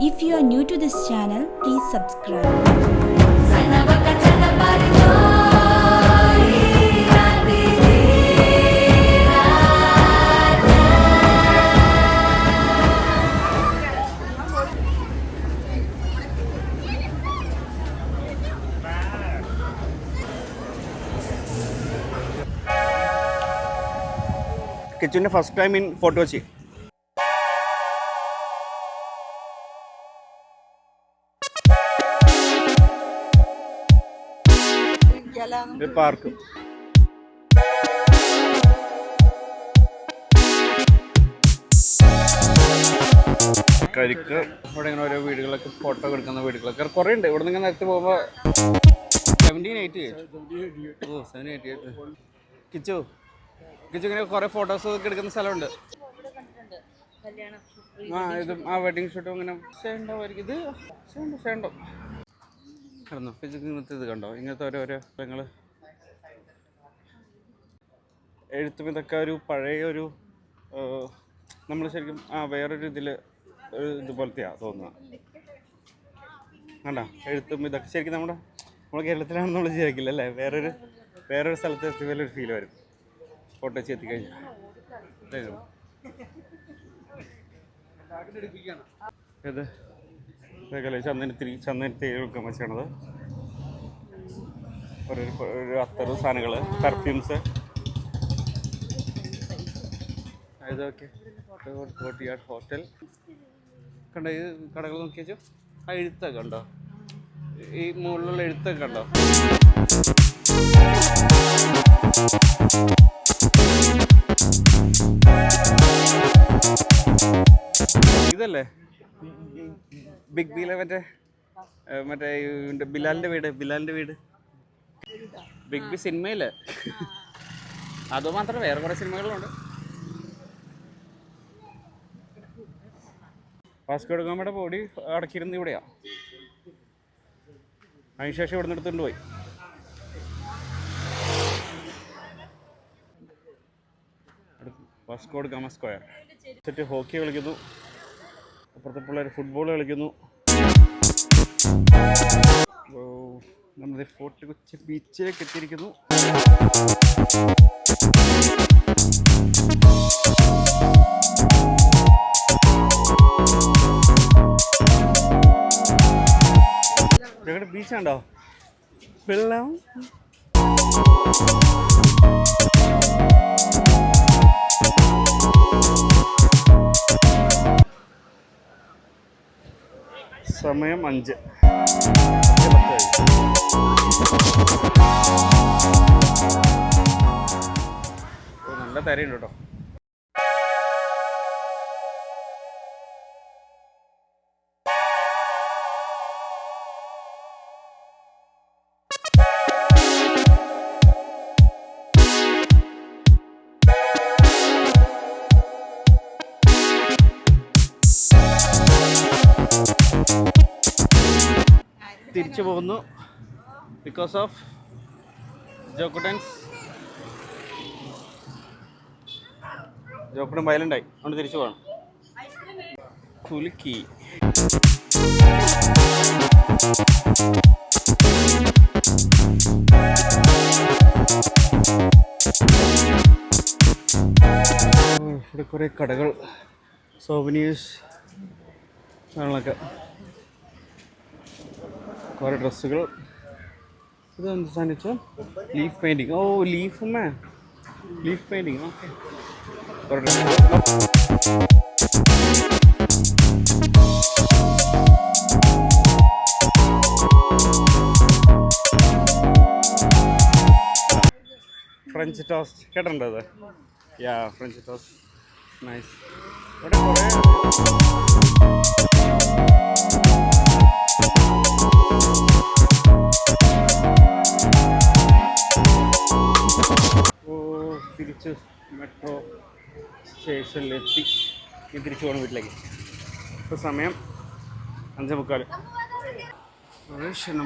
If you are new to this channel, please subscribe. കിച്ചുവിൻ്റെ first time in Fort Kochi park കരിക്ക് ഇവിടെ ഇങ്ങനെ ഓരോ വീടുകളൊക്കെ ഫോട്ടോ എടുക്കുന്ന വീടുകളൊക്കെ കുറേ ഉണ്ട്. ഇവിടെ നിന്ന് നേരത്തെ പോകുമ്പോൾ seventeen eighty o seven eighty eight Kichu Kichu ഇങ്ങനെ കുറേ ഫോട്ടോസ് ഒക്കെ എടുക്കുന്ന സ്ഥലമുണ്ട്. ആ ഇതും ആ വെഡിങ് ഷൂട്ടും ഇങ്ങനെ. ഷേണ്ടാവുമായിരിക്കും ഇത്? ഷേണ്ട ഷേണ്ടോ കിടന്നു. ഇങ്ങനത്തെ ഇത് കണ്ടോ? ഇങ്ങനത്തെ ഓരോരോ സ്ഥലങ്ങൾ എഴുത്തും ഇതൊക്കെ ഒരു പഴയ ഒരു നമ്മൾ ശരിക്കും ആ വേറൊരു ഇതിൽ ഒരു ഇതുപോലത്തെയാണ് തോന്നുന്നത് കണ്ടോ? എഴുത്തും ഇതൊക്കെ ശരിക്കും നമ്മുടെ നമ്മുടെ കേരളത്തിലാണെന്ന് നമ്മൾ വിചാരിക്കില്ല അല്ലേ? വേറൊരു വേറൊരു സ്ഥലത്ത് എത്തിയ ഒരു ഫീൽ വരും. ഫോട്ടോ എത്തിക്കഴിഞ്ഞാൽ ഇതായിരുന്നു. ഇത്. ഇതൊക്കെ ചന്ദനത്തിരി ചന്ദനത്തി വെക്കാൻ വെച്ചാണത്. ഒരു ഒരു അത്തറ് സാധനങ്ങൾ പെർഫ്യൂംസ് ഹോട്ടൽ. കണ്ടോ ഈ കടകൾ നോക്കിയോ ആ എഴുത്തൊക്കെ ഉണ്ടോ ഈ മുകളിലുള്ള എഴുത്തൊക്കെ ഉണ്ടോ ഇതല്ലേ? ബിഗ് ബിയിലെ മറ്റേ? മറ്റേ ബിലാലിന്റെ വീട് ബിലാലിന്റെ വീട്. ബിഗ് ബി സിനിമയിൽ. അത് മാത്രം വേറെ കുറെ സിനിമകളുണ്ട്. വാസ്കോഡ് ഗാമയുടെ ബോഡി അടക്കിയിരുന്നത് ഇവിടെയാ. അതിനുശേഷം ഇവിടെ നിന്ന് എടുത്തുകൊണ്ട് പോയി. Vasco da Gama square. Set hockey കളിക്കുന്നു. അപ്പുറത്തെ പിള്ളേർ ഫുട്ബോൾ കളിക്കുന്നു. നമ്മുടെ ഫോർട്ട് കൊച്ചി ബീച്ചിലേക്ക് എത്തിയിരിക്കുന്നു. ഞങ്ങളുടെ ബീച്ചുണ്ടോ വെള്ളം. സമയം അഞ്ച്. നല്ല തരയുണ്ട് കേട്ടോ. തിരിച്ചു പോകുന്നു. ബിക്കോസ് ഓഫ് ജോക്കുട്ടൻസ് ജോക്കുട്ടൻ വയലന്റായി അതുകൊണ്ട് തിരിച്ചു പോകണം. കുലുക്കി. ഇവിടെ കുറേ കടകൾ സോവനീഴ്സ് സാധനങ്ങളൊക്കെ. കുറേ ഡ്രസ്സുകൾ. ഇത് എന്ത് സാധിച്ചോ leaf painting oh leaf may leaf painting okay. കുറേ ഫ്രഞ്ച് ടോസ്റ്റ് കേട്ടിട്ടുണ്ടോ അത് യാ ഫ്രഞ്ച് ടോസ്റ്റ് നൈസ് ഇവിടെ കുറേ തിരിച്ച് മെട്രോ സ്റ്റേഷനിലെത്തി ഇനി തിരിച്ചു പോകണം വീട്ടിലേക്ക്. ഇപ്പോൾ സമയം അഞ്ചേ മുക്കാൽ റേഷൻ